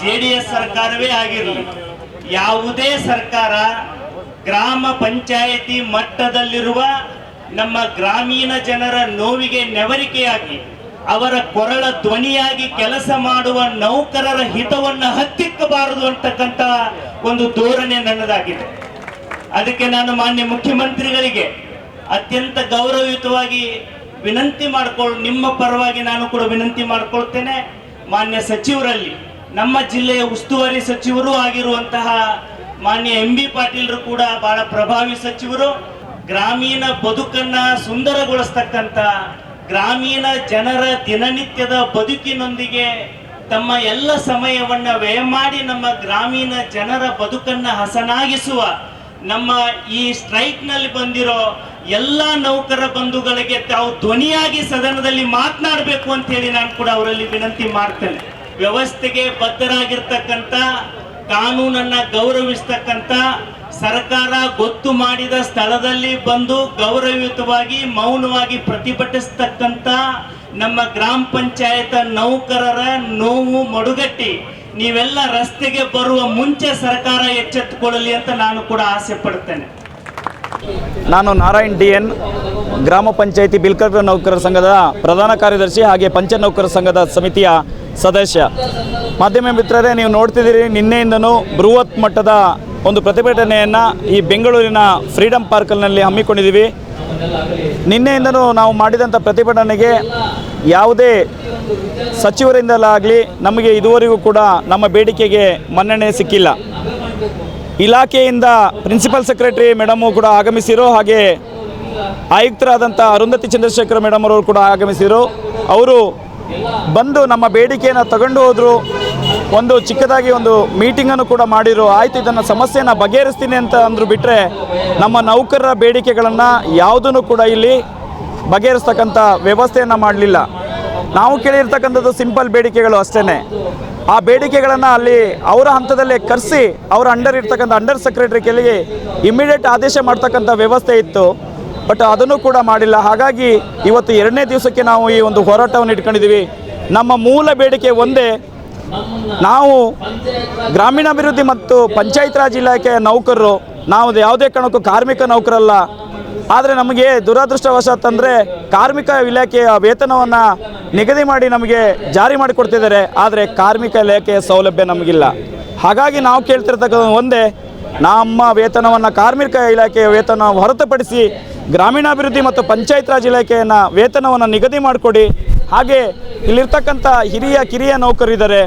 J D S ಸರ್ಕಾರವೇ ಆಗಿರಲಿ, ಯಾವುದೇ ಸರ್ಕಾರ ಗ್ರಾಮ ಪಂಚಾಯಿತಿ ಮಟ್ಟದಲ್ಲಿರುವ ನಮ್ಮ ಗ್ರಾಮೀಣ ಜನರ ನೋವಿಗೆ ನೆವರಿಕೆಯಾಗಿ, ಅವರ ಕೊರಳ ಧ್ವನಿಯಾಗಿ ಕೆಲಸ ಮಾಡುವ ನೌಕರರ ಹಿತವನ್ನು ಹತ್ತಿಕ್ಕಬಾರದು ಅಂತಕ್ಕಂಥ ಒಂದು ಧೋರಣೆ ನನ್ನದಾಗಿದೆ. ಅದಕ್ಕೆ ನಾನು ಮಾನ್ಯ ಮುಖ್ಯಮಂತ್ರಿಗಳಿಗೆ ಅತ್ಯಂತ ಗೌರವಯುತವಾಗಿ ವಿನಂತಿ ಮಾಡಿಕೊಳ್ಳಿ ನಿಮ್ಮ ಪರವಾಗಿ ನಾನು ಕೂಡ ವಿನಂತಿ ಮಾಡಿಕೊಳ್ತೇನೆ. ಮಾನ್ಯ ಸಚಿವರಲ್ಲಿ ನಮ್ಮ ಜಿಲ್ಲೆಯ ಉಸ್ತುವಾರಿ ಸಚಿವರು ಆಗಿರುವಂತಹ ಮಾನ್ಯ ಎಂ ಬಿ ಪಾಟೀಲ್ರು ಕೂಡ ಬಹಳ ಪ್ರಭಾವಿ ಸಚಿವರು. ಗ್ರಾಮೀಣ ಬದುಕನ್ನ ಸುಂದರಗೊಳಿಸ್ತಕ್ಕಂಥ ಗ್ರಾಮೀಣ ಜನರ ದಿನನಿತ್ಯದ ಬದುಕಿನೊಂದಿಗೆ ತಮ್ಮ ಎಲ್ಲ ಸಮಯವನ್ನ ವ್ಯಯ ಮಾಡಿ ನಮ್ಮ ಗ್ರಾಮೀಣ ಜನರ ಬದುಕನ್ನ ಹಸನಾಗಿಸುವ ನಮ್ಮ ಈ ಸ್ಟ್ರೈಕ್ನಲ್ಲಿ ಬಂದಿರೋ ಎಲ್ಲ ನೌಕರ ಬಂಧುಗಳಿಗೆ ತಾವು ಧ್ವನಿಯಾಗಿ ಸದನದಲ್ಲಿ ಮಾತನಾಡಬೇಕು ಅಂತ ಹೇಳಿ ನಾನು ಕೂಡ ಅವರಲ್ಲಿ ವಿನಂತಿ ಮಾಡ್ತೇನೆ. ವ್ಯವಸ್ಥೆಗೆ ಬದ್ಧರಾಗಿರ್ತಕ್ಕಂಥ, ಕಾನೂನನ್ನ ಗೌರವಿಸ್ತಕ್ಕಂಥ, ಸರ್ಕಾರ ಗೊತ್ತು ಮಾಡಿದ ಸ್ಥಳದಲ್ಲಿ ಬಂದು ಗೌರವಯುತವಾಗಿ, ಮೌನವಾಗಿ ಪ್ರತಿಭಟಿಸ್ತಕ್ಕಂಥ ನಮ್ಮ ಗ್ರಾಮ ಪಂಚಾಯತ್ ನೌಕರರ ನೋವು ಮಡುಗಟ್ಟಿ. ನೀವೆಲ್ಲ ರಸ್ತೆಗೆ ಬರುವ ಮುಂಚೆ ಸರ್ಕಾರ ಎಚ್ಚೆತ್ತುಕೊಳ್ಳಲಿ ಅಂತ ನಾನು ಕೂಡ ಆಸೆ ಪಡ್ತೇನೆ. ನಾನು ನಾರಾಯಣ್ ಡಿ ಎನ್ ಗ್ರಾಮ ಪಂಚಾಯಿತಿ ಬಿಲ್ಕರ್ ನೌಕರರ ಸಂಘದ ಪ್ರಧಾನ ಕಾರ್ಯದರ್ಶಿ ಹಾಗೆ ಪಂಚ ನೌಕರರ ಸಂಘದ ಸಮಿತಿಯ ಸದಸ್ಯ. ಮಾಧ್ಯಮ ಮಿತ್ರರೇ, ನೀವು ನೋಡ್ತಿದ್ದೀರಿ, ನಿನ್ನೆಯಿಂದನೂ ಬೃಹತ್ ಮಟ್ಟದ ಒಂದು ಪ್ರತಿಭಟನೆಯನ್ನು ಈ ಬೆಂಗಳೂರಿನ ಫ್ರೀಡಂ ಪಾರ್ಕ್ನಲ್ಲಿ ಹಮ್ಮಿಕೊಂಡಿದ್ದೀವಿ. ನಿನ್ನೆಯಿಂದನೂ ನಾವು ಮಾಡಿದಂಥ ಪ್ರತಿಭಟನೆಗೆ ಯಾವುದೇ ಸಚಿವರಿಂದಲಾಗಲಿ ನಮಗೆ ಇದುವರೆಗೂ ಕೂಡ ನಮ್ಮ ಬೇಡಿಕೆಗೆ ಮನ್ನಣೆ ಸಿಕ್ಕಿಲ್ಲ. ಇಲಾಖೆಯಿಂದ ಪ್ರಿನ್ಸಿಪಲ್ ಸೆಕ್ರೆಟರಿ ಮೇಡಮು ಕೂಡ ಆಗಮಿಸಿರೋ. ಹಾಗೆ ಆಯುಕ್ತರಾದಂಥ ಅರುಂಧತಿ ಚಂದ್ರಶೇಖರ್ ಮೇಡಮ್ ಅವರು ಕೂಡ ಆಗಮಿಸಿದರು ಅವರು ಬಂದು ನಮ್ಮ ಬೇಡಿಕೆಯನ್ನು ತಗೊಂಡು ಹೋದರು. ಒಂದು ಚಿಕ್ಕದಾಗಿ ಒಂದು ಮೀಟಿಂಗನ್ನು ಕೂಡ ಮಾಡಿರು. ಆಯಿತು, ಇದನ್ನು ಸಮಸ್ಯೆನ ಬಗೆಹರಿಸ್ತೀನಿ ಅಂತ ಅಂದರು ಬಿಟ್ಟರೆ ನಮ್ಮ ನೌಕರರ ಬೇಡಿಕೆಗಳನ್ನು ಯಾವುದನ್ನು ಕೂಡ ಇಲ್ಲಿ ಬಗೆಹರಿಸ್ತಕ್ಕಂಥ ವ್ಯವಸ್ಥೆಯನ್ನು ಮಾಡಲಿಲ್ಲ. ನಾವು ಕೇಳಿರ್ತಕ್ಕಂಥದ್ದು ಸಿಂಪಲ್ ಬೇಡಿಕೆಗಳು ಅಷ್ಟೇ ಆ ಬೇಡಿಕೆಗಳನ್ನು ಅಲ್ಲಿ ಅವರ ಹಂತದಲ್ಲೇ ಕರೆಸಿ ಅವರ ಅಂಡರ್ ಇರ್ತಕ್ಕಂಥ ಅಂಡರ್ ಸೆಕ್ರೆಟರಿ ಕೆಲಿಗೆ ಇಮಿಡಿಯೇಟ್ ಆದೇಶ ಮಾಡ್ತಕ್ಕಂಥ ವ್ಯವಸ್ಥೆ ಇತ್ತು. ಬಟ್ ಅದನ್ನು ಕೂಡ ಮಾಡಿಲ್ಲ. ಹಾಗಾಗಿ ಇವತ್ತು ಎರಡನೇ ದಿವಸಕ್ಕೆ ನಾವು ಈ ಒಂದು ಹೋರಾಟವನ್ನು ಇಟ್ಕೊಂಡಿದ್ದೀವಿ. ನಮ್ಮ ಮೂಲ ಬೇಡಿಕೆ ಒಂದೇ, ನಾವು ಗ್ರಾಮೀಣಾಭಿವೃದ್ಧಿ ಮತ್ತು ಪಂಚಾಯತ್ ರಾಜ್ ಇಲಾಖೆಯ ನೌಕರರು, ನಾವು ಯಾವುದೇ ಕಾರಣಕ್ಕೂ ಕಾರ್ಮಿಕ ನೌಕರಲ್ಲ ಆದರೆ ನಮಗೆ ದುರದೃಷ್ಟವಶಾತ್ ಅಂದರೆ ಕಾರ್ಮಿಕ ಇಲಾಖೆಯ ವೇತನವನ್ನು ನಿಗದಿ ಮಾಡಿ ನಮಗೆ ಜಾರಿ ಮಾಡಿಕೊಡ್ತಿದ್ದಾರೆ, ಆದರೆ ಕಾರ್ಮಿಕ ಇಲಾಖೆಯ ಸೌಲಭ್ಯ ನಮಗಿಲ್ಲ. ಹಾಗಾಗಿ ನಾವು ಕೇಳ್ತಿರ್ತಕ್ಕಂಥ ಒಂದೇ, ನಮ್ಮ ವೇತನವನ್ನು ಕಾರ್ಮಿಕ ಇಲಾಖೆಯ ವೇತನ ಹೊರತುಪಡಿಸಿ ಗ್ರಾಮೀಣಾಭಿವೃದ್ಧಿ ಮತ್ತು ಪಂಚಾಯತ್ ರಾಜ್ ಇಲಾಖೆಯನ್ನು ವೇತನವನ್ನು ನಿಗದಿ ಮಾಡಿಕೊಡಿ. ಹಾಗೆ ಇಲ್ಲಿರ್ತಕ್ಕಂಥ ಹಿರಿಯ, ಕಿರಿಯ ನೌಕರಿದ್ದಾರೆ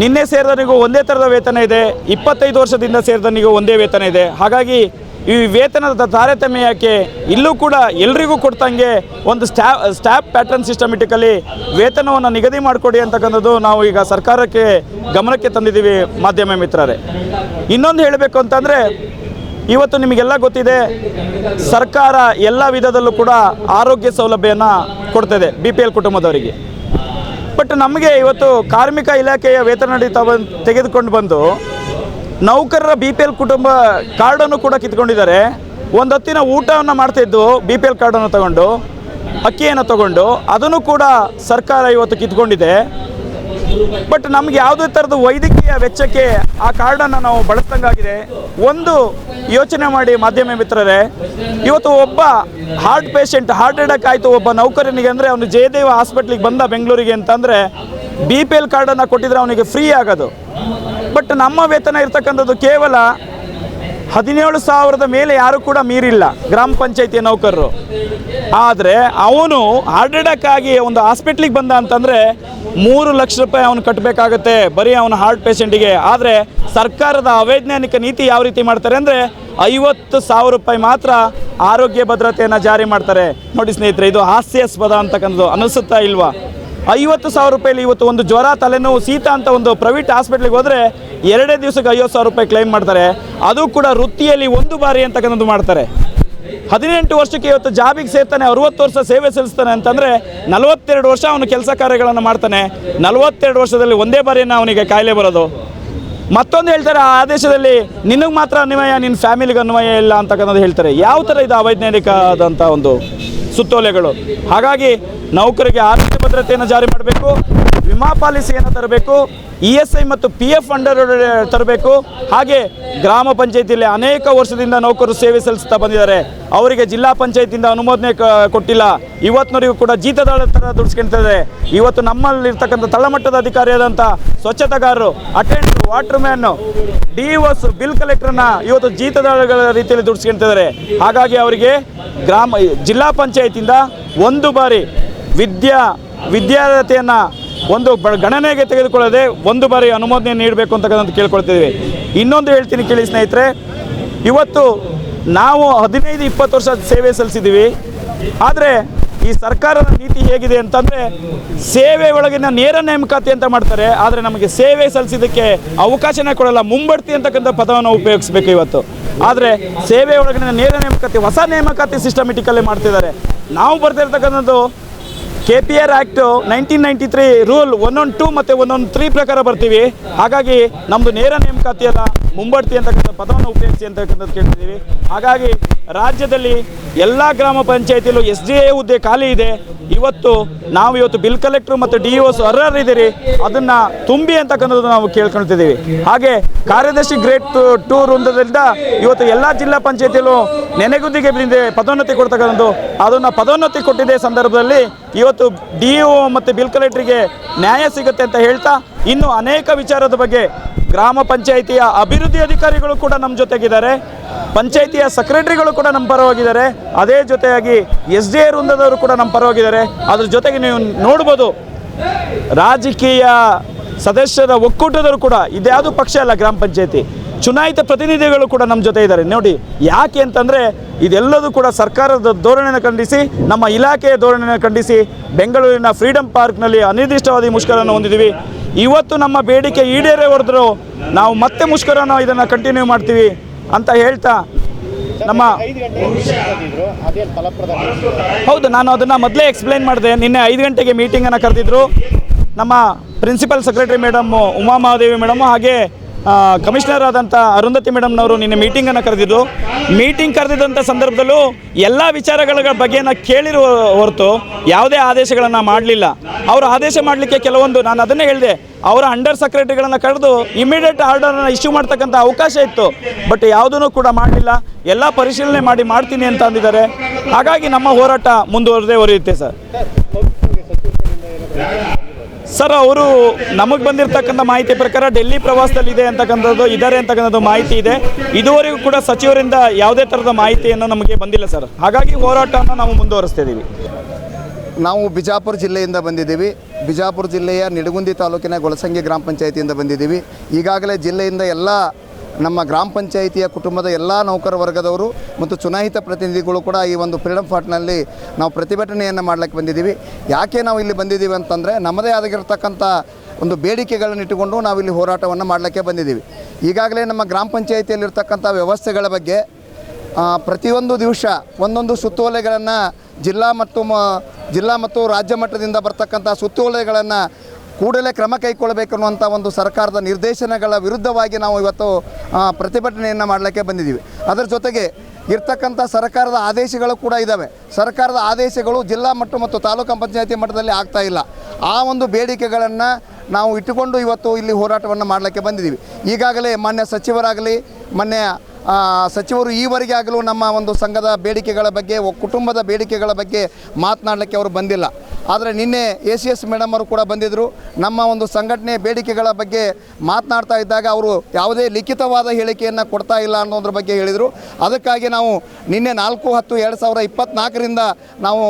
ನಿನ್ನೆ ಸೇರಿದವರಿಗೂ ಒಂದೇ ಥರದ ವೇತನ ಇದೆ, ಇಪ್ಪತ್ತೈದು ವರ್ಷದಿಂದ ಸೇರಿದವನಿಗೂ ಒಂದೇ ವೇತನ ಇದೆ. ಹಾಗಾಗಿ ಈ ವೇತನದ ತಾರತಮ್ಯಕ್ಕೆ ಇಲ್ಲೂ ಕೂಡ ಎಲ್ರಿಗೂ ಕೊಡ್ತಂಗೆ ಒಂದು ಸ್ಟ್ಯಾ ಸ್ಟ್ಯಾಪ್ ಪ್ಯಾಟರ್ನ್ ಸಿಸ್ಟಮೆಟಿಕಲಿ ವೇತನವನ್ನು ನಿಗದಿ ಮಾಡಿಕೊಡಿ ಅಂತಕ್ಕಂಥದ್ದು ನಾವು ಈಗ ಸರ್ಕಾರಕ್ಕೆ ಗಮನಕ್ಕೆ ತಂದಿದ್ದೀವಿ, ಮಾಧ್ಯಮ ಮಿತ್ರರೇ. ಇನ್ನೊಂದು ಹೇಳಬೇಕು ಅಂತಂದರೆ, ಇವತ್ತು ನಿಮಗೆಲ್ಲ ಗೊತ್ತಿದೆ, ಸರ್ಕಾರ ಎಲ್ಲ ವಿಧದಲ್ಲೂ ಕೂಡ ಆರೋಗ್ಯ ಸೌಲಭ್ಯನ ಕೊಡ್ತದೆ ಬಿ ಪಿ ಎಲ್ ಕುಟುಂಬದವರಿಗೆ. ಬಟ್ ನಮಗೆ ಇವತ್ತು ಕಾರ್ಮಿಕ ಇಲಾಖೆಯ ವೇತನ ತೆಗೆದುಕೊಂಡು ಬಂದು ನೌಕರರ ಬಿ ಪಿ ಎಲ್ ಕುಟುಂಬ ಕಾರ್ಡನ್ನು ಕೂಡ ಕಿತ್ಕೊಂಡಿದ್ದಾರೆ. ಒಂದು ಹೊತ್ತಿನ ಊಟವನ್ನು ಮಾಡ್ತಿದ್ದು ಬಿ ಪಿ ಎಲ್ ಕಾರ್ಡನ್ನು ತಗೊಂಡು, ಅಕ್ಕಿಯನ್ನು ತಗೊಂಡು, ಅದನ್ನು ಕೂಡ ಸರ್ಕಾರ ಇವತ್ತು ಕಿತ್ಕೊಂಡಿದೆ. ಬಟ್ ನಮ್ಗೆ ಯಾವುದೇ ಥರದ ವೈದ್ಯಕೀಯ ವೆಚ್ಚಕ್ಕೆ ಆ ಕಾರ್ಡನ್ನು ನಾವು ಬಳಸ್ದಂಗಾಗಿದೆ. ಒಂದು ಯೋಚನೆ ಮಾಡಿ ಮಾಧ್ಯಮ ಮಿತ್ರರೇ, ಇವತ್ತು ಒಬ್ಬ ಹಾರ್ಟ್ ಪೇಷಂಟ್ ಹಾರ್ಟ್ ಅಟ್ಯಾಕ್ ಆಯಿತು ಒಬ್ಬ ನೌಕರನಿಗೆ ಅಂದರೆ ಅವನು ಜಯದೇವ ಹಾಸ್ಪಿಟ್ಲಿಗೆ ಬಂದ ಬೆಂಗಳೂರಿಗೆ ಅಂತಂದರೆ ಬಿ ಪಿ ಎಲ್ ಕಾರ್ಡನ್ನು ಕೊಟ್ಟಿದ್ರೆ ಅವನಿಗೆ ಫ್ರೀ ಆಗೋದು. ಬಟ್ ನಮ್ಮ ವೇತನ ಇರ್ತಕ್ಕಂಥದ್ದು ಕೇವಲ ಹದಿನೇಳು ಸಾವಿರದ ಮೇಲೆ ಯಾರು ಕೂಡ ಮೀರಿಲ್ಲ ಗ್ರಾಮ ಪಂಚಾಯಿತಿ ನೌಕರರು. ಆದರೆ ಅವನು ಹಾರ್ಟ್ ಅಟ್ಯಾಕ್ ಆಗಿ ಒಂದು ಹಾಸ್ಪಿಟ್ಲಿಗೆ ಬಂದ ಅಂತಂದರೆ ಮೂರು ಲಕ್ಷ ರೂಪಾಯಿ ಅವನು ಕಟ್ಟಬೇಕಾಗತ್ತೆ ಬರೀ ಅವನ ಹಾರ್ಟ್ ಪೇಷಂಟಿಗೆ ಆದರೆ ಸರ್ಕಾರದ ಅವೈಜ್ಞಾನಿಕ ನೀತಿ ಯಾವ ರೀತಿ ಮಾಡ್ತಾರೆ ಅಂದರೆ ಐವತ್ತು ಸಾವಿರ ರೂಪಾಯಿ ಮಾತ್ರ ಆರೋಗ್ಯ ಭದ್ರತೆಯನ್ನು ಜಾರಿ ಮಾಡ್ತಾರೆ. ನೋಡಿ ಸ್ನೇಹಿತರೆ, ಇದು ಹಾಸ್ಯಾಸ್ಪದ ಅಂತಕ್ಕಂಥದ್ದು. ಅನಿಸುತ್ತಾ ಇಲ್ವಾ? ಐವತ್ತು ಸಾವಿರ ರೂಪಾಯಿಲಿ ಇವತ್ತು ಒಂದು ಜ್ವರ, ತಲೆನೋವು, ಶೀತ ಅಂತ ಒಂದು ಪ್ರೈವೇಟ್ ಹಾಸ್ಪಿಟ್ಲಿಗೆ ಹೋದರೆ ಎರಡೇ ದಿವಸಕ್ಕೆ ಐವತ್ತು ಸಾವಿರ ರೂಪಾಯಿ ಕ್ಲೈಮ್ ಮಾಡ್ತಾರೆ. ಅದು ಕೂಡ ವೃತ್ತಿಯಲ್ಲಿ ಒಂದು ಬಾರಿ ಅಂತಕ್ಕಂಥದ್ದು ಮಾಡ್ತಾರೆ. ಹದಿನೆಂಟು ವರ್ಷಕ್ಕೆ ಇವತ್ತು ಜಾಬಿಗೆ ಸೇರ್ತಾನೆ, ಅರುವತ್ತು ವರ್ಷ ಸೇವೆ ಸಲ್ಲಿಸ್ತಾನೆ ಅಂತಂದರೆ ನಲವತ್ತೆರಡು ವರ್ಷ ಅವನು ಕೆಲಸ ಕಾರ್ಯಗಳನ್ನು ಮಾಡ್ತಾನೆ. ನಲವತ್ತೆರಡು ವರ್ಷದಲ್ಲಿ ಒಂದೇ ಬಾರಿಯನ್ನು ಅವನಿಗೆ ಕಾಯಿಲೆ ಬರೋದು. ಮತ್ತೊಂದು ಹೇಳ್ತಾರೆ, ಆ ಆದೇಶದಲ್ಲಿ ನಿನಗೆ ಮಾತ್ರ ಅನ್ವಯ ನಿನ್ನ ಫ್ಯಾಮಿಲಿಗೆ ಅನ್ವಯ ಇಲ್ಲ ಅಂತಕ್ಕಂಥದ್ದು ಹೇಳ್ತಾರೆ. ಯಾವ ಥರ ಇದು ಅವೈಜ್ಞಾನಿಕ ಆದಂಥ ಒಂದು ಸುತ್ತೋಲೆಗಳು. ಹಾಗಾಗಿ ನೌಕರಿಗೆ ಆರ್ಥಿಕ ಭದ್ರತೆಯನ್ನು ಜಾರಿ ಮಾಡಬೇಕು, ವಿಮಾ ಪಾಲಿಸಿಯನ್ನು ತರಬೇಕು, ಇ ಎಸ್ ಐ ಮತ್ತು ಪಿ ಎಫ್ ಅಂಡರ್ ತರಬೇಕು. ಹಾಗೆ ಗ್ರಾಮ ಪಂಚಾಯತಿಯಲ್ಲಿ ಅನೇಕ ವರ್ಷದಿಂದ ನೌಕರರು ಸೇವೆ ಸಲ್ಲಿಸ್ತಾ ಬಂದಿದ್ದಾರೆ. ಅವರಿಗೆ ಜಿಲ್ಲಾ ಪಂಚಾಯತಿಯಿಂದ ಅನುಮೋದನೆ ಕೊಟ್ಟಿಲ್ಲ. ಇವತ್ತಿನವರೆಗೂ ಕೂಡ ಜೀತದಾಳ ಥರ ದುಡಿಸ್ಕೊಳ್ತಿದ್ದಾರೆ ಇವತ್ತು ನಮ್ಮಲ್ಲಿರ್ತಕ್ಕಂಥ ತಳಮಟ್ಟದ ಅಧಿಕಾರಿಯಾದಂಥ ಸ್ವಚ್ಛತೆಗಾರರು ಅಟೆಂಡ್ ವಾಟರ್ ಮ್ಯಾನ್ ಡಿ ಒಸ್ ಬಿಲ್ ಕಲೆಕ್ಟರ್ನ ಇವತ್ತು ಜೀತದಾಳಗಳ ರೀತಿಯಲ್ಲಿ ದುಡಿಸ್ಕೊಳ್ತಿದ್ದಾರೆ ಹಾಗಾಗಿ ಅವರಿಗೆ ಗ್ರಾಮ, ಜಿಲ್ಲಾ ಪಂಚಾಯತಿಯಿಂದ ಒಂದು ಬಾರಿ ವಿದ್ಯಾ, ವಿದ್ಯಾರ್ಹತೆಯನ್ನು ಒಂದು ಗಣನೆಗೆ ತೆಗೆದುಕೊಳ್ಳದೆ ಒಂದು ಬಾರಿ ಅನುಮೋದನೆ ನೀಡಬೇಕು ಅಂತಕ್ಕಂಥ ಕೇಳ್ಕೊಳ್ತಿದ್ದೀವಿ ಇನ್ನೊಂದು ಹೇಳ್ತೀನಿ ಕೇಳಿ ಸ್ನೇಹಿತರೆ, ಇವತ್ತು ನಾವು ಹದಿನೈದು, ಇಪ್ಪತ್ತು ವರ್ಷ ಸೇವೆ ಸಲ್ಲಿಸಿದ್ದೀವಿ. ಆದರೆ ಈ ಸರ್ಕಾರದ ನೀತಿ ಹೇಗಿದೆ ಅಂತಂದರೆ, ಸೇವೆ ಒಳಗಿನ ನೇರ ನೇಮಕಾತಿ ಅಂತ ಮಾಡ್ತಾರೆ, ಆದರೆ ನಮಗೆ ಸೇವೆ ಸಲ್ಲಿಸಿದ್ದಕ್ಕೆ ಅವಕಾಶನೇ ಕೊಡಲ್ಲ, ಮುಂಬಡ್ತಿ ಅಂತಕ್ಕಂಥ ಪದವನ್ನು ಉಪಯೋಗಿಸ್ಬೇಕು ಇವತ್ತು. ಆದರೆ ಸೇವೆ ಒಳಗಿನ ನೇರ ನೇಮಕಾತಿ, ಹೊಸ ನೇಮಕಾತಿ ಸಿಸ್ಟಮೆಟಿಕಲ್ಲಿ ಮಾಡ್ತಿದ್ದಾರೆ. ನಾವು ಬರ್ತಿರ್ತಕ್ಕಂಥದ್ದು K P R act nineteen ninety three rule one two ಮತ್ತು ಒಂದೊಂದು ತ್ರೀ ಪ್ರಕಾರ ಬರ್ತೀವಿ. ಹಾಗಾಗಿ ನಮ್ಮದು ನೇರ ನೇಮಕಾತಿ ಅಲ್ಲ ಮುಂಬಡ್ತಿ ಅಂತಕ್ಕಂಥ ಪದವನ್ನು ಉಪಯೋಗಿಸಿ ಅಂತಕ್ಕಂಥದ್ದು ಕೇಳ್ತಿದ್ದೀವಿ. ಹಾಗಾಗಿ ರಾಜ್ಯದಲ್ಲಿ ಎಲ್ಲ ಗ್ರಾಮ ಪಂಚಾಯತಿಯಲ್ಲೂ ಎಸ್ ಡಿ ಎ ಹುದ್ದೆ ಖಾಲಿ ಇದೆ. ಇವತ್ತು ನಾವು ಇವತ್ತು ಬಿಲ್ ಕಲೆಕ್ಟ್ರು ಮತ್ತು ಡಿ ಒಸ್ ಅರ್ಹರಿದ್ದೀರಿ. ಅದನ್ನು ತುಂಬಿ ಅಂತಕ್ಕಂಥದ್ದು ನಾವು ಕೇಳ್ಕೊಳ್ತಿದ್ದೀವಿ. ಹಾಗೆ ಕಾರ್ಯದರ್ಶಿ ಗ್ರೇಟ್ ಟೂ ವೃಂದದಿಂದ ಇವತ್ತು ಎಲ್ಲ ಜಿಲ್ಲಾ ಪಂಚಾಯತಿಯಲ್ಲೂ ನೆನೆಗುದಿಗೆ ಬಿದ್ದಿದೆ, ಪದೋನ್ನತಿ ಕೊಡ್ತಕ್ಕಂಥದ್ದು. ಅದನ್ನು ಪದೋನ್ನತಿ ಕೊಟ್ಟಿದ್ದ ಸಂದರ್ಭದಲ್ಲಿ ಇವತ್ತು ಡಿ ಒ ಮತ್ತು ಬಿಲ್ ಕಲೆಕ್ಟ್ರಿಗೆ ನ್ಯಾಯ ಸಿಗುತ್ತೆ ಅಂತ ಹೇಳ್ತಾ, ಇನ್ನು ಅನೇಕ ವಿಚಾರದ ಬಗ್ಗೆ ಗ್ರಾಮ ಪಂಚಾಯಿತಿಯ ಅಭಿವೃದ್ಧಿ ಅಧಿಕಾರಿಗಳು ಕೂಡ ನಮ್ಮ ಜೊತೆಗಿದ್ದಾರೆ. ಪಂಚಾಯಿತಿಯ ಸೆಕ್ರೆಟರಿಗಳು ಕೂಡ ನಮ್ಮ ಪರವಾಗಿದ್ದಾರೆ. ಅದೇ ಜೊತೆಯಾಗಿ ಎಸ್ ಡಿ ಎ ವೃಂದದವರು ಕೂಡ ನಮ್ಮ ಪರವಾಗಿದ್ದಾರೆ. ಅದ್ರ ಜೊತೆಗೆ ನೀವು ನೋಡ್ಬೋದು, ರಾಜಕೀಯ ಸದಸ್ಯರ ಒಕ್ಕೂಟದವರು ಕೂಡ ಇದ್ಯಾವುದು ಪಕ್ಷ ಅಲ್ಲ ಗ್ರಾಮ ಪಂಚಾಯತಿ, ಚುನಾಯಿತ ಪ್ರತಿನಿಧಿಗಳು ಕೂಡ ನಮ್ಮ ಜೊತೆ ಇದ್ದಾರೆ. ನೋಡಿ, ಯಾಕೆ ಅಂತಂದರೆ ಇದೆಲ್ಲದೂ ಕೂಡ ಸರ್ಕಾರದ ಧೋರಣೆಯನ್ನು ಖಂಡಿಸಿ, ನಮ್ಮ ಇಲಾಖೆಯ ಧೋರಣೆಯನ್ನು ಖಂಡಿಸಿ, ಬೆಂಗಳೂರಿನ ಫ್ರೀಡಂ ಪಾರ್ಕ್ನಲ್ಲಿ ಅನಿರ್ದಿಷ್ಟವಾದಿ ಮುಷ್ಕರವನ್ನು ಹೊಂದಿದ್ದೀವಿ ಇವತ್ತು ನಮ್ಮ ಬೇಡಿಕೆ ಈಡೇರೇ ಹೊಡೆದ್ರು ನಾವು ಮತ್ತೆ ಮುಷ್ಕರನ ಇದನ್ನು ಕಂಟಿನ್ಯೂ ಮಾಡ್ತೀವಿ ಅಂತ ಹೇಳ್ತಾ ನಮ್ಮ ಹೌದು ನಾನು ಅದನ್ನು ಮೊದಲೇ ಎಕ್ಸ್ಪ್ಲೈನ್ ಮಾಡಿದೆ. ನಿನ್ನೆ ಐದು ಗಂಟೆಗೆ ಮೀಟಿಂಗನ್ನು ಕರೆದಿದ್ರು ನಮ್ಮ principal secretary madam Uma Mahadevi madam ಹಾಗೆ ಕಮಿಷನರ್ ಆದಂಥ ಅರುಂಧತಿ ಮೇಡಮ್ನವರು ನಿನ್ನೆ ಮೀಟಿಂಗನ್ನು ಕರೆದಿದ್ದು. ಮೀಟಿಂಗ್ ಕರೆದಿದ್ದಂಥ ಸಂದರ್ಭದಲ್ಲೂ ಎಲ್ಲ ವಿಚಾರಗಳ ಬಗ್ಗೆನ ಕೇಳಿರುವ ಹೊರತು ಯಾವುದೇ ಆದೇಶಗಳನ್ನು ಮಾಡಲಿಲ್ಲ. ಅವರು ಆದೇಶ ಮಾಡಲಿಕ್ಕೆ ಕೆಲವೊಂದು ನಾನು ಅದನ್ನೇ ಹೇಳಿದೆ. ಅವರ ಅಂಡರ್ ಸೆಕ್ರೆಟರಿಗಳನ್ನು ಕರೆದು ಇಮಿಡಿಯೇಟ್ ಆರ್ಡರನ್ನು ಇಶ್ಯೂ ಮಾಡ್ತಕ್ಕಂಥ ಅವಕಾಶ ಇತ್ತು. ಬಟ್ ಯಾವುದನ್ನು ಕೂಡ ಮಾಡಲಿಲ್ಲ. ಎಲ್ಲ ಪರಿಶೀಲನೆ ಮಾಡಿ ಮಾಡ್ತೀನಿ ಅಂತ ಅಂದಿದ್ದಾರೆ. ಹಾಗಾಗಿ ನಮ್ಮ ಹೋರಾಟ ಮುಂದುವರೆದೇ ಹೊರೆಯುತ್ತೆ ಸರ್. ಸರ್, ಅವರು ನಮಗೆ ಬಂದಿರತಕ್ಕಂಥ ಮಾಹಿತಿ ಪ್ರಕಾರ ಡೆಲ್ಲಿ ಪ್ರವಾಸದಲ್ಲಿದೆ ಅಂತಕ್ಕಂಥದ್ದು, ಇದ್ದಾರೆ ಅಂತಕ್ಕಂಥದ್ದು ಮಾಹಿತಿ ಇದೆ. ಇದುವರೆಗೂ ಕೂಡ ಸಚಿವರಿಂದ ಯಾವುದೇ ಥರದ ಮಾಹಿತಿಯನ್ನು ನಮಗೆ ಬಂದಿಲ್ಲ ಸರ್. ಹಾಗಾಗಿ ಹೋರಾಟವನ್ನು ನಾವು ಮುಂದುವರಿಸ್ತಾ ಇದ್ದೀವಿ ನಾವು ಬಿಜಾಪುರ ಜಿಲ್ಲೆಯಿಂದ ಬಂದಿದ್ದೀವಿ. ಬಿಜಾಪುರ ಜಿಲ್ಲೆಯ ನಿಡಗುಂದಿ ತಾಲೂಕಿನ ಗೊಳಸಂಗಿ ಗ್ರಾಮ ಪಂಚಾಯಿತಿಯಿಂದ ಬಂದಿದ್ದೀವಿ. ಈಗಾಗಲೇ ಜಿಲ್ಲೆಯಿಂದ ಎಲ್ಲ ನಮ್ಮ ಗ್ರಾಮ ಪಂಚಾಯಿತಿಯ ಕುಟುಂಬದ ಎಲ್ಲ ನೌಕರ ವರ್ಗದವರು ಮತ್ತು ಚುನಾಯಿತ ಪ್ರತಿನಿಧಿಗಳು ಕೂಡ ಈ ಒಂದು ಫ್ರೀಡಮ್ ಫಾರ್ಟ್ನಲ್ಲಿ ನಾವು ಪ್ರತಿಭಟನೆಯನ್ನು ಮಾಡಲಿಕ್ಕೆ ಬಂದಿದ್ದೀವಿ. ಯಾಕೆ ನಾವು ಇಲ್ಲಿ ಬಂದಿದ್ದೀವಿ ಅಂತಂದರೆ ನಮ್ಮದೇ ಆಗಿರತಕ್ಕಂಥ ಒಂದು ಬೇಡಿಕೆಗಳನ್ನು ಇಟ್ಟುಕೊಂಡು ನಾವು ಇಲ್ಲಿ ಹೋರಾಟವನ್ನು ಮಾಡಲಿಕ್ಕೆ ಬಂದಿದ್ದೀವಿ. ಈಗಾಗಲೇ ನಮ್ಮ ಗ್ರಾಮ ಪಂಚಾಯಿತಿಯಲ್ಲಿರ್ತಕ್ಕಂಥ ವ್ಯವಸ್ಥೆಗಳ ಬಗ್ಗೆ ಪ್ರತಿಯೊಂದು ದಿವಸ ಒಂದೊಂದು ಸುತ್ತೋಲೆಗಳನ್ನು ಜಿಲ್ಲಾ ಮತ್ತು ಮ, ಜಿಲ್ಲಾ ಮತ್ತು ರಾಜ್ಯ ಮಟ್ಟದಿಂದ ಬರ್ತಕ್ಕಂಥ ಸುತ್ತೋಲೆಗಳನ್ನು ಕೂಡಲೇ ಕ್ರಮ ಕೈಗೊಳ್ಳಬೇಕನ್ನುವಂಥ ಒಂದು ಸರ್ಕಾರದ ನಿರ್ದೇಶನಗಳ ವಿರುದ್ಧವಾಗಿ ನಾವು ಇವತ್ತು ಪ್ರತಿಭಟನೆಯನ್ನು ಮಾಡಲಿಕ್ಕೆ ಬಂದಿದ್ದೀವಿ. ಅದರ ಜೊತೆಗೆ ಇರ್ತಕ್ಕಂಥ ಸರ್ಕಾರದ ಆದೇಶಗಳು ಕೂಡ ಇದ್ದಾವೆ ಸರ್ಕಾರದ ಆದೇಶಗಳು ಜಿಲ್ಲಾ ಮಟ್ಟ ಮತ್ತು ತಾಲೂಕು ಪಂಚಾಯತಿ ಮಟ್ಟದಲ್ಲಿ ಆಗ್ತಾ ಇಲ್ಲ. ಆ ಒಂದು ಬೇಡಿಕೆಗಳನ್ನು ನಾವು ಇಟ್ಟುಕೊಂಡು ಇವತ್ತು ಇಲ್ಲಿ ಹೋರಾಟವನ್ನು ಮಾಡಲಿಕ್ಕೆ ಬಂದಿದ್ದೀವಿ. ಈಗಾಗಲೇ ಮಾನ್ಯ ಸಚಿವರಾಗಲಿ ಮೊನ್ನೆ ಸಚಿವರು ಈವರೆಗೆ ಆಗಲೂ ನಮ್ಮ ಒಂದು ಸಂಘದ ಬೇಡಿಕೆಗಳ ಬಗ್ಗೆ ಕುಟುಂಬದ ಬೇಡಿಕೆಗಳ ಬಗ್ಗೆ ಮಾತನಾಡಲಿಕ್ಕೆ ಅವರು ಬಂದಿಲ್ಲ. ಆದರೆ ನಿನ್ನೆ ಎ ಸಿ ಎಸ್ ಮೇಡಮ್ ಅವರು ಕೂಡ ಬಂದಿದ್ದರು ನಮ್ಮ ಒಂದು ಸಂಘಟನೆ ಬೇಡಿಕೆಗಳ ಬಗ್ಗೆ ಮಾತನಾಡ್ತಾ ಇದ್ದಾಗ ಅವರು ಯಾವುದೇ ಲಿಖಿತವಾದ ಹೇಳಿಕೆಯನ್ನು ಕೊಡ್ತಾ ಇಲ್ಲ ಅನ್ನೋದ್ರ ಬಗ್ಗೆ ಹೇಳಿದರು. ಅದಕ್ಕಾಗಿ ನಾವು ನಿನ್ನೆ ನಾಲ್ಕು ಹತ್ತು ಎರಡು ಸಾವಿರ ಇಪ್ಪತ್ತ್ನಾಲ್ಕರಿಂದ ನಾವು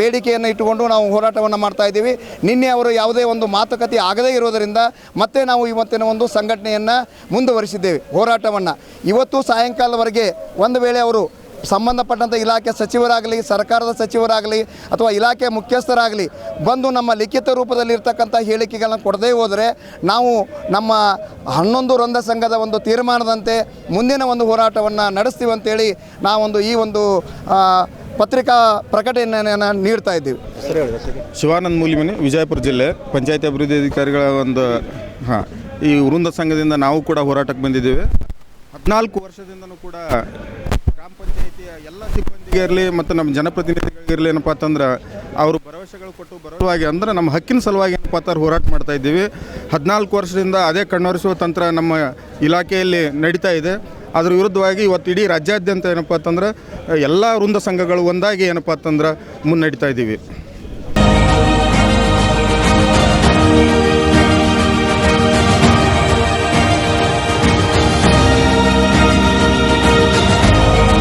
ಬೇಡಿಕೆಯನ್ನು ಇಟ್ಟುಕೊಂಡು ನಾವು ಹೋರಾಟವನ್ನು ಮಾಡ್ತಾ ಇದ್ದೀವಿ. ನಿನ್ನೆ ಅವರು ಯಾವುದೇ ಒಂದು ಮಾತುಕತೆ ಆಗದೇ ಇರೋದರಿಂದ ಮತ್ತೆ ನಾವು ಇವತ್ತಿನ ಒಂದು ಸಂಘಟನೆಯನ್ನು ಮುಂದುವರಿಸಿದ್ದೇವೆ, ಹೋರಾಟವನ್ನು. ಇವತ್ತು ಸಾಯಂಕಾಲವರೆಗೆ ಒಂದು ವೇಳೆ ಅವರು ಸಂಬಂಧಪಟ್ಟಂಥ ಇಲಾಖೆ ಸಚಿವರಾಗಲಿ, ಸರ್ಕಾರದ ಸಚಿವರಾಗಲಿ ಅಥವಾ ಇಲಾಖೆ ಮುಖ್ಯಸ್ಥರಾಗಲಿ ಬಂದು ನಮ್ಮ ಲಿಖಿತ ರೂಪದಲ್ಲಿ ಇರ್ತಕ್ಕಂಥ ಹೇಳಿಕೆಗಳನ್ನ ಕೊಡದೇ ಹೋದರೆ ನಾವು ನಮ್ಮ ಹನ್ನೊಂದು ರಂಧ ಸಂಘದ ಒಂದು ತೀರ್ಮಾನದಂತೆ ಮುಂದಿನ ಒಂದು ಹೋರಾಟವನ್ನು ನಡೆಸ್ತೀವಿ ಅಂತೇಳಿ ನಾವೊಂದು ಈ ಒಂದು ಪತ್ರಿಕಾ ಪ್ರಕಟಣೆಯನ್ನು ನೀಡ್ತಾ ಇದ್ದೀವಿ. ಶಿವಾನಂದ ಮೂಲಿಮನಿ, ವಿಜಯಪುರ ಜಿಲ್ಲೆ ಪಂಚಾಯತ್ ಅಭಿವೃದ್ಧಿ ಅಧಿಕಾರಿಗಳ ಒಂದು, ಹಾಂ, ಈ ವೃಂದ ಸಂಘದಿಂದ ನಾವು ಕೂಡ ಹೋರಾಟಕ್ಕೆ ಬಂದಿದ್ದೇವೆ. ಹದಿನಾಲ್ಕು ವರ್ಷದಿಂದನೂ ಕೂಡ ಗ್ರಾಮ ಪಂಚಾಯಿತಿಯ ಎಲ್ಲ ಸಿಬ್ಬಂದಿಗೆ ಇರಲಿ ಮತ್ತು ನಮ್ಮ ಜನಪ್ರತಿನಿಧಿಗಳಿಗಿರಲಿ ಏನಪ್ಪ ಅಂತಂದ್ರೆ ಅವರು ಭರವಸೆಗಳು ಕೊಟ್ಟು ಬರೋವಾಗಿ ಅಂದ್ರೆ ನಮ್ಮ ಹಕ್ಕಿನ ಸಲುವಾಗಿ ಏನಪ್ಪ ಅಂತಾರೆ ಹೋರಾಟ ಮಾಡ್ತಾ ಇದ್ದೀವಿ. ಹದಿನಾಲ್ಕು ವರ್ಷದಿಂದ ಅದೇ ಕಣ್ಣೊರೆಸುವ ತಂತ್ರ ನಮ್ಮ ಇಲಾಖೆಯಲ್ಲಿ ನಡೀತಾ ಇದೆ. ಅದ್ರ ವಿರುದ್ಧವಾಗಿ ಇವತ್ತು ಇಡೀ ರಾಜ್ಯಾದ್ಯಂತ ಏನಪ್ಪ ಅಂತಂದ್ರೆ ಎಲ್ಲ ವೃಂದ ಸಂಘಗಳು ಒಂದಾಗಿ ಏನಪ್ಪ ಅಂತಂದ್ರೆ ಮುನ್ನಡೀತಾ ಇದ್ದೀವಿ.